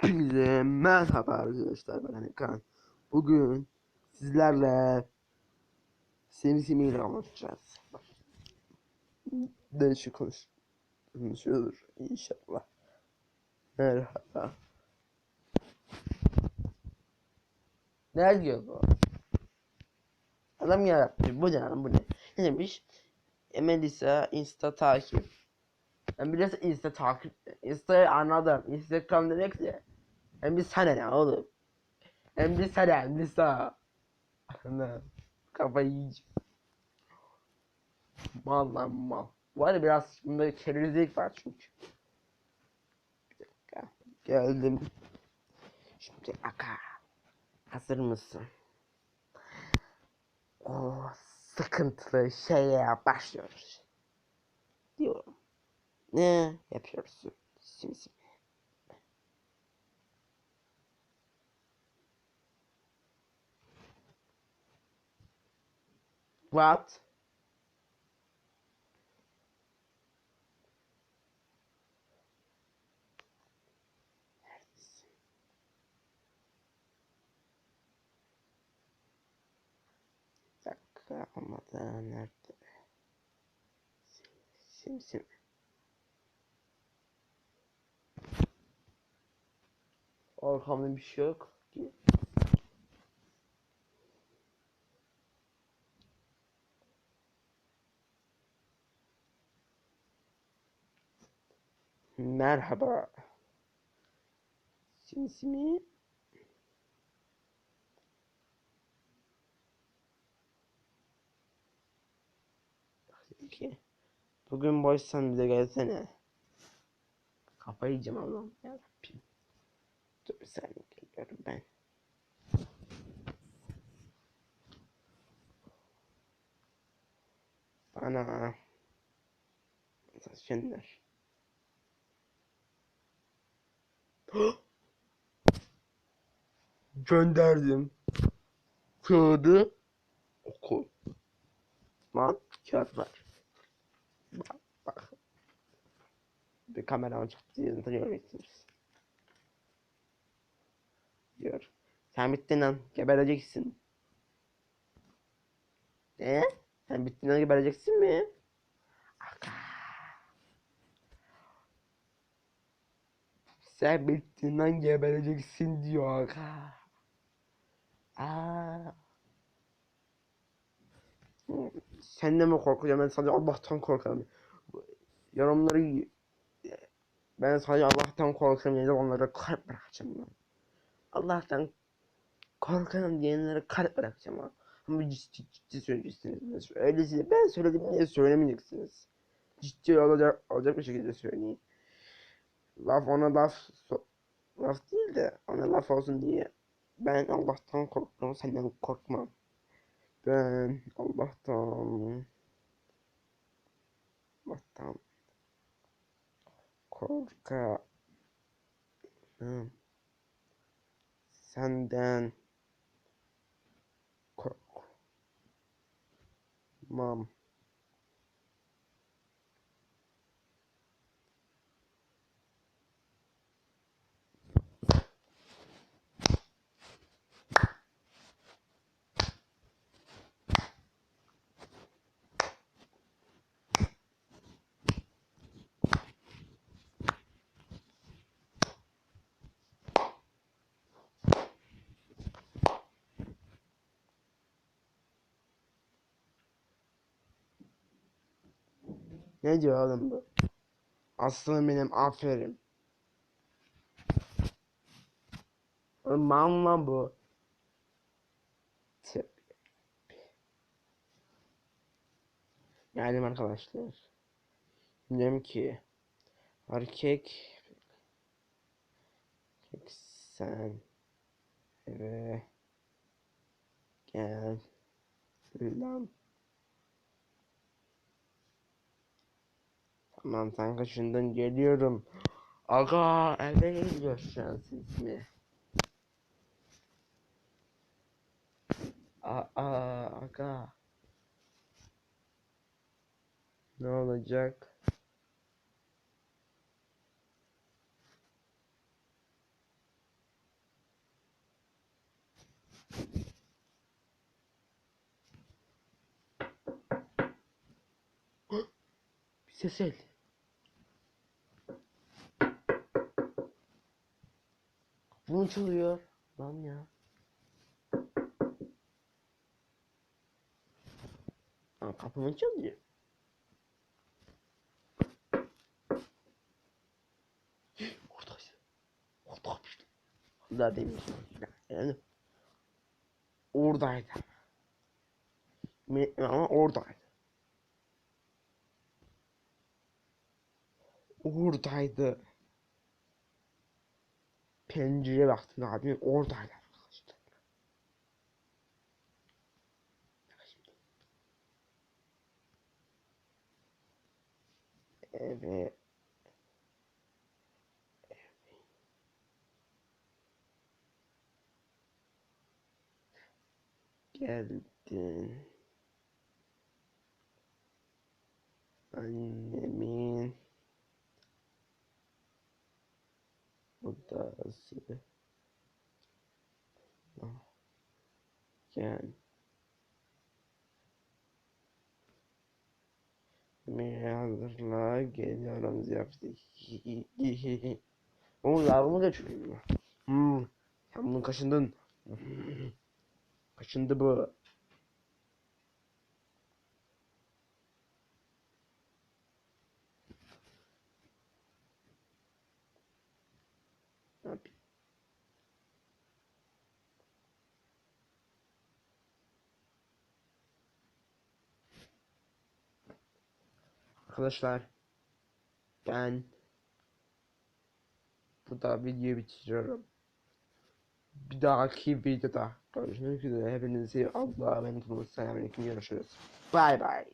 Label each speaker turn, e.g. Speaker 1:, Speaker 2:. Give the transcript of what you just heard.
Speaker 1: Hepinize merhaba arkadaşlar ben Hakan. Bugün sizlerle Simsimi'yle anlatacağız. Değişik konuş konuşuyordur inşallah. Merhaba. Ne diyor bu? Adam yarabbim bu ne lan bu ne? Ne demiş? Melisa insta takip. Ben biraz insta takip. Insta'yı anladım. Instagram demek de. Hem bir sana ne oğlum? Hem bir sana hem bir sana. Ana. Kafayı yiyeceğim. Mal lan mal. Bu arada biraz böyle kerizlik var çünkü. Geldim. Şimdi aka. Hazır mısın? O sıkıntılı şeye başlıyoruz. Diyorum. Ne yapıyorsun? Simsim. What? Neredesin? Dakika ama da nerede? Simsim. Arkamda bir şey yok ki. Merhaba. Simsimi. Ki. Bugün boşsan bize gelsene. Kafayı yiyeceğim Allah'ım yarabbim. Dur bir saniye geliyorum ben. Bana mesajlar. Gönderdim. Kağıdı oku. Lan kağıt var. Bak bak. Bir kameraman çıktı yanında göreceksiniz. Diyor. Sen bittin lan gebereceksin. Ne? Sen bittin lan gebereceksin mi? Aka. Sen bittin lan gebereceksin diyor. Aa. Sen de mi korkuyorsun? Ben sadece Allah'tan korkarım. Yorumları ben sadece Allah'tan korkarım diye onlara kalp bırakacağım ben. Allah'tan korkarım diyenlere kalp bırakacağım ha. Ama ciddi ciddi söyleyeceksiniz. Öyleyse ben söyledim diye söylemeyeceksiniz. Ciddi olacak, olacak bir şekilde söyleyin. Laf ona laf so- laf değil de ona laf olsun diye ben Allah'tan korkmam senden korkmam. Ben Allah'tan Allah'tan korkarım. Senden korkmam. Ne diyor oğlum bu? Aslanım benim aferin. Mı lan bu? Geldim arkadaşlar. Diyorum ki erkek erkek sen eve gel lan. Tamam kanka şundan geliyorum. Aga eve geliyor siz mi? Aa aga. Ne olacak? Sesel. Bunu çalıyor. Lan ya. Aa, kapımı çalıyor. Oradaydı. Oradaymış. Vallahi demiş. Yani oradaydı. Ama oradaydı. Oradaydı. Pencereye baktım abi oradaydı arkadaşlar. Evet. Geldin. Annemin Ah, Gel. Yemeği hazırla geliyorum ziyafete. Oğlum yavrumu kaçırıyor. Hmm. Sen bunu kaşındın. Kaşındı bu. Ne? Arkadaşlar ben burada videoyu bitiriyorum. Bir dahaki videoda görüşmek üzere. Hepinizi Allah'a emanet olun. Selamünaleyküm. Görüşürüz. Bye bye.